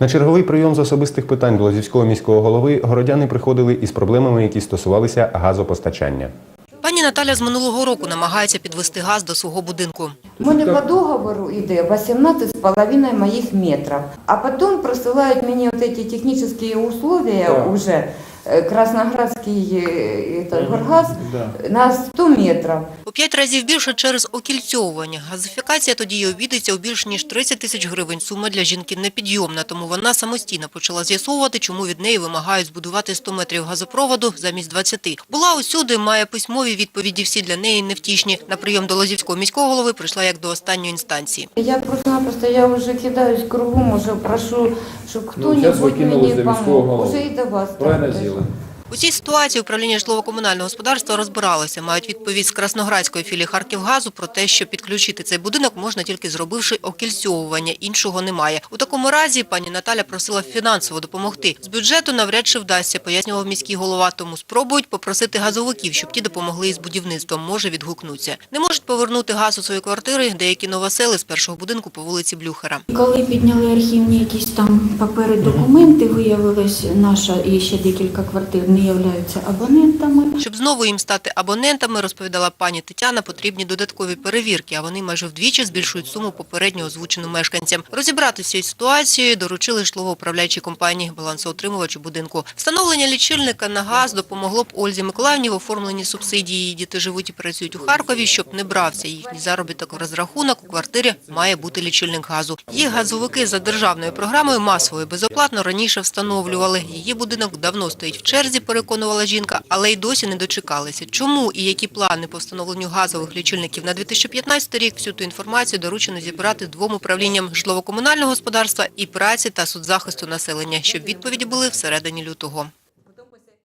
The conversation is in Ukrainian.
На черговий прийом з особистих питань до Лозівського міського голови городяни приходили із проблемами, які стосувалися газопостачання. Пані Наталя з минулого року намагається підвести газ до свого будинку. У мене по договору йде 18,5 моїх метрів. А потім присилають мені ці технічні условия уже е, Красноградський е, горгаз на 100 метрів. П'ять разів більше через окільцьовування. Газифікація тоді й обійдеться у більш ніж 30 тисяч гривень. Сума для жінки непідйомна, тому вона самостійно почала з'ясовувати, чому від неї вимагають збудувати 100 метрів газопроводу замість 20. Була усюди, має письмові відповіді, всі для неї невтішні. На прийом до Лозівського міського голови прийшла як до останньої інстанції. Я просто-напросто, я вже кидаюсь кругом, уже прошу, щоб Ну, зараз хто-нибудь кинулись мені до міського помог. голови. Уже і до вас. Правильно зробили. У цій ситуації управління житлово-комунального господарства розбиралося. Мають відповідь з Красноградської філії Харківгазу про те, що підключити цей будинок можна тільки зробивши окільцьовування. Іншого немає. У такому разі пані Наталя просила фінансово допомогти. З бюджету навряд чи вдасться, пояснював міський голова. Тому спробують попросити газовиків, щоб ті допомогли із будівництвом. Може відгукнуться. Не можуть повернути газ у свої квартири деякі новосели з першого будинку по вулиці Блюхера. Коли підняли архівні якісь там папери, документи, виявилось, наша і ще декілька квартир не являються абонентами. Щоб знову їм стати абонентами, розповідала пані Тетяна, потрібні додаткові перевірки, а вони майже вдвічі збільшують суму попередньо озвучену мешканцям. Розібратися із ситуацією доручили житлово-управляючій компанії балансоутримувачу будинку. Встановлення лічильника на газ допомогло б Ользі Миколаївні в оформленні субсидії. Її діти живуть і працюють у Харкові. Щоб не брався їхній заробіток в розрахунок, у квартирі має бути лічильник газу. Їх газовики за державною програмою масово і безоплатно раніше встановлювали. Її будинок давно стоїть в черзі, переконувала жінка, але й досі не дочекалися. Чому і які плани по встановленню газових лічильників на 2015 рік? Всю ту інформацію доручено зібрати двом управлінням житлово-комунального господарства і праці та соцзахисту населення, щоб відповіді були всередині лютого.